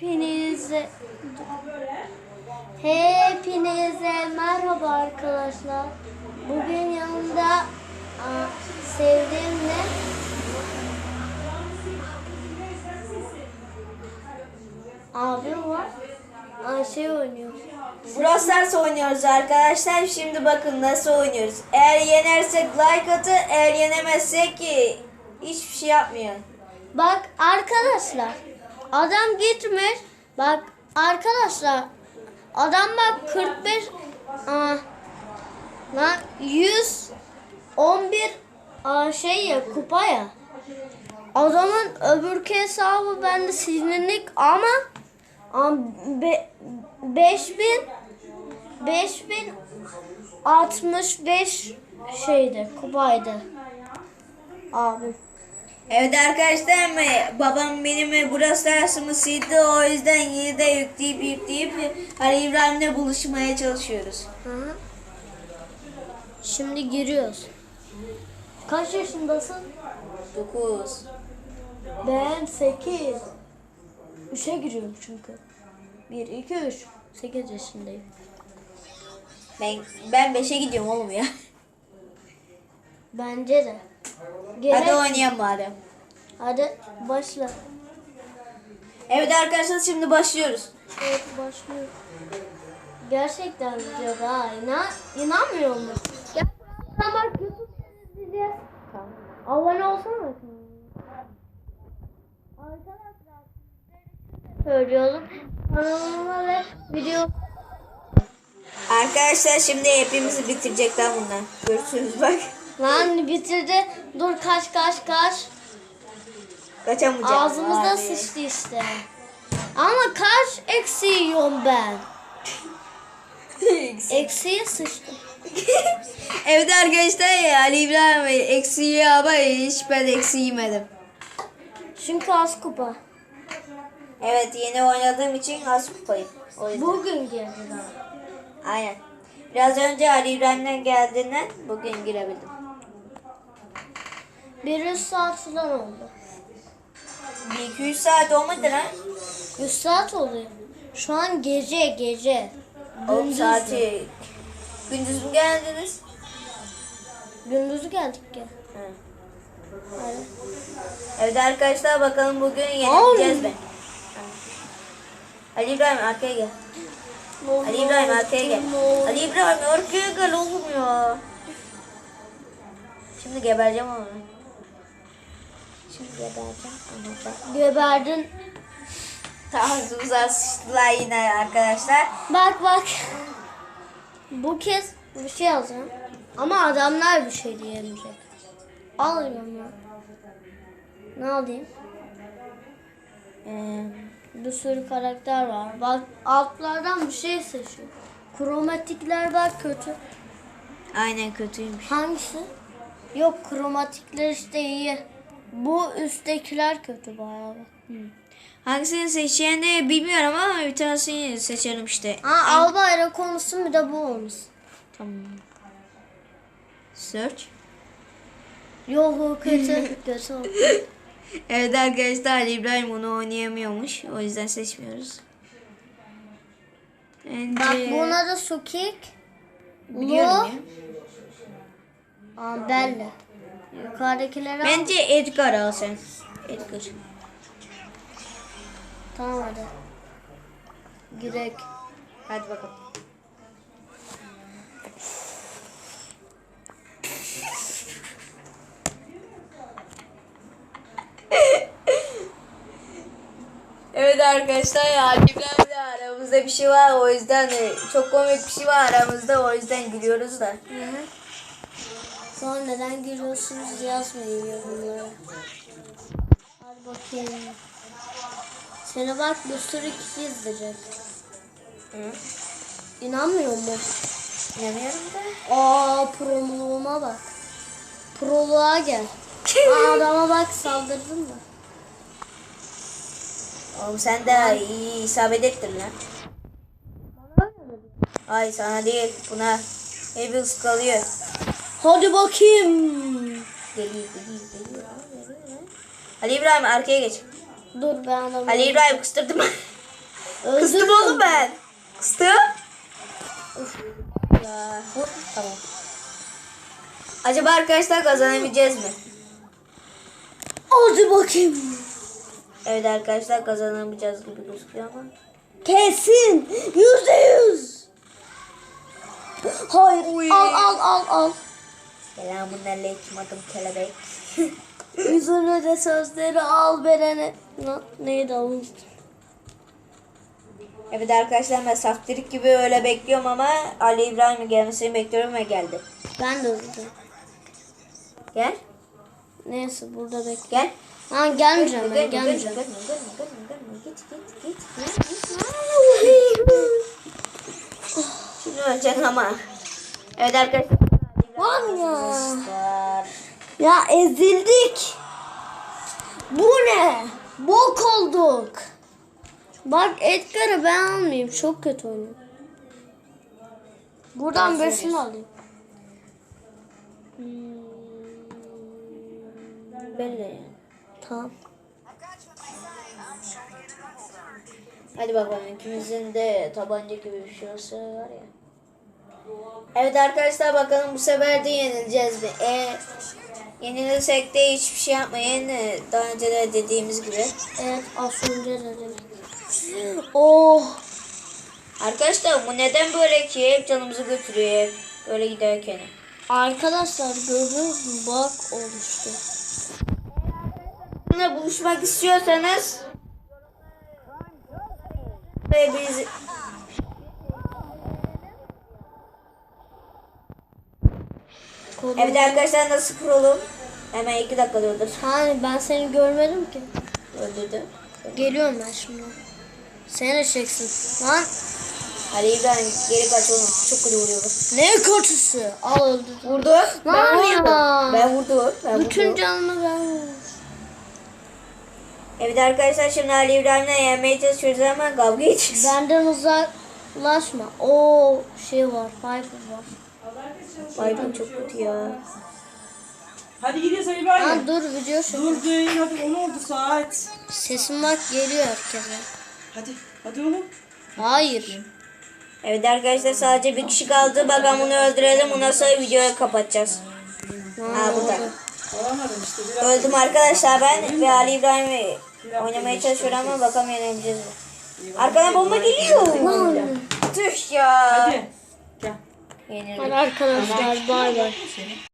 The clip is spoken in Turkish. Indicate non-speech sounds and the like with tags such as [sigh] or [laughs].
Hepinize Hepinize merhaba arkadaşlar. Bugün yanımda aa, sevdiğimle abim var. Aa, şey oynuyor. Brawl Stars oynuyoruz arkadaşlar. Şimdi bakın nasıl oynuyoruz. Eğer yenersek like atı, eğer yenemezsek ki hiçbir şey yapmıyor. Bak arkadaşlar adam gitmiş. Bak arkadaşlar adam bak 45 aa, lan 111 aa, şey ya kupa ya. Adamın öbürkü hesabı bende silinlik ama aa, be, 5000 5065 şeydi kupaydı. Abi. Evet arkadaşlar ama babam benim Brawl Stars'ımı sildi. O yüzden yine de yükleyip yükleyip Ali İbrahim'le buluşmaya çalışıyoruz. Hı. Şimdi giriyoruz. Kaç yaşındasın? 9. Ben 8. 3'e giriyorum çünkü. 1, 2, 3. 8 yaşındayım. Ben ben 5'e gidiyorum oğlum ya. Bence de. Gerek. Hadi oynayalım madem. Hadi başla. Evet arkadaşlar şimdi başlıyoruz. Evet başlıyor. Gerçekten video daha inan inanmıyor musun? Gel buradan bak YouTube izleyeceğiz. Tamam. Abone olsana. Arkadaşlar söylüyorum. Kanalıma ve video Arkadaşlar şimdi hepimizi bitirecekler bunlar. Görüşürüz bak. Lan bitirdi. Dur kaç kaç kaç. Kaçamayacağım. Ağzımıza Abi. sıçtı işte. Ama kaç eksi yiyorum ben. Eksiye sıçtım. [laughs] evet arkadaşlar ya Ali İbrahim Bey eksi yiyor ama hiç ben eksi yemedim. Çünkü az kupa. Evet yeni oynadığım için az kupayım. O yüzden. Bugün girdi daha. Aynen. Biraz önce Ali İbrahim'den geldiğinden bugün girebildim. Bir yüz saat falan oldu. Bir 200 saat olmadı lan. 100 saat oluyor. Şu an gece gece. O Gündüz saati gündüz mü geldiniz? Gündüzü geldik ya. Hı. Evet arkadaşlar bakalım bugün yenebileceğiz mi? Ali İbrahim arkaya gel. Ali İbrahim arkaya gel. Ali İbrahim arkaya gel oğlum ya. Şimdi gebereceğim onu. Şimdi gebereceğim. Geberdin. Ağzımıza sıçtılar yine arkadaşlar. Bak bak. Bu kez bir şey alacağım. Ama adamlar bir şey diyemeyecek. Alıyorum ya. Ne alayım? Ee, Bir sürü karakter var. Bak altlardan bir şey seçiyor. Kromatikler bak kötü. aynen kötüymüş. Hangisi? Yok kromatikler işte iyi. Bu üsttekiler kötü bayağı. Hangisini seçeceğini bilmiyorum ama bir tanesini seçelim işte. Aa, al bayrak olsun bir de bu olsun. Tamam. Search. Yok o kötü. [laughs] kötü. Evet arkadaşlar Ali İbrahim onu oynayamıyormuş. O yüzden seçmiyoruz. Bence... Bak buna da su kick. Biliyorum ya. Aa, belli. Yukarıdakileri al. Bence Edgar al sen. Edgar. Tamam hadi. Girek. Hadi bakalım. [laughs] Evet arkadaşlar ya İbrahim'le aramızda bir şey var o yüzden de çok komik bir şey var aramızda o yüzden gülüyoruz da. Hı hı. Sonra neden giriyorsunuz yazmayın yorumlara. Hadi bakayım. Seni bak bir sürü kişi izleyecek. Hı? İnanmıyor mu? İnanıyorum da. Aa promoluğuma bak. Proluğa gel. Aa, adama bak saldırdın mı? Oğlum sen de iyi isabet ettin lan. Bana? Ay sana değil buna. Evil kalıyor. Hadi bakayım. Geliyor geliyor geliyor. Ali İbrahim arkaya geç. Dur ben adamı. Ali İbrahim kıstırdım. Kıstım oğlum ben. Kıstım. Ya. Tamam. Acaba arkadaşlar kazanabileceğiz mi? Hadi bakayım. Evet arkadaşlar kazanamayacağız gibi gözüküyor ama. Kesin. Yüzde yüz. Hayır. Uy. Al al al al. Selamun aleyküm adım kelebek. [laughs] Yüzüne de sözleri al verene. Na, neydi o? Evet arkadaşlar ben saftirik gibi öyle bekliyorum ama Ali İbrahim'in gelmesini bekliyorum ve geldi. Ben de özledim. Gel. Neyse burada bekle. Gel. Ha gelmeyeceğim Gelme, ben gelme, gelmeyeceğim. gelme, gelme, gelme, gelme. Git, git, git. Şimdi öleceksin ama. Evet arkadaşlar. Lan ya. Ezildik. Bu ne? Bok olduk. Bak Edgar'ı ben almayayım. Çok kötü oynuyor. Buradan Ben birisini alayım. Belli yani. Tamam. Hadi bakalım ikimizin de tabanca gibi bir şey var ya. Evet arkadaşlar bakalım bu sefer de yenileceğiz mi? E, yenilirsek de hiçbir şey yapmayın. E, Daha önce de dediğimiz gibi. Evet az önce de dedim. Oh. Arkadaşlar bu neden böyle ki? Hep canımızı götürüyor hep. Böyle giderken. Arkadaşlar gördünüz mü? Bak oluştu. Bizimle buluşmak istiyorsanız ve biz Kodu- Evet arkadaşlar nasıl kurulum? Hemen iki dakika öldür. Hani ben seni görmedim ki. Öldürdü. Geliyorum ben şimdi. Sen eşeksin. Lan Ali İbrahim geri kaç oğlum. Çok kötü vuruyor bu. ne kötüsü? Al öldürdüm. Vurdu. Ben vurdum. Ben vurdum. Ben Bütün vurdum. canımı ben vurdum. Evet arkadaşlar şimdi Ali İbrahim'le yenmeye çalışıyoruz ama kavga edeceğiz. Benden uzaklaşma. O şey var, Piper var. Ay bu çok kötü ya. Hadi gidiyoruz Ali. Lan dur video çek. Dur değil hadi 10 oldu saat. Sesim bak geliyor herkese. Hadi hadi oğlum. Hayır. Evet arkadaşlar sadece bir kişi kaldı. Bakalım bunu öldürelim. Ondan sonra videoyu kapatacağız. Ha burada. Alamadım işte biraz. Öldüm arkadaşlar ben ve Ali İbrahim'i oynamaya çalışıyorum ama bakalım yenebileceğiz mi? Arkadan bomba geliyor. Tüh ya. Hadi. Yenildik. Hadi arkadaşlar bay bay. [laughs]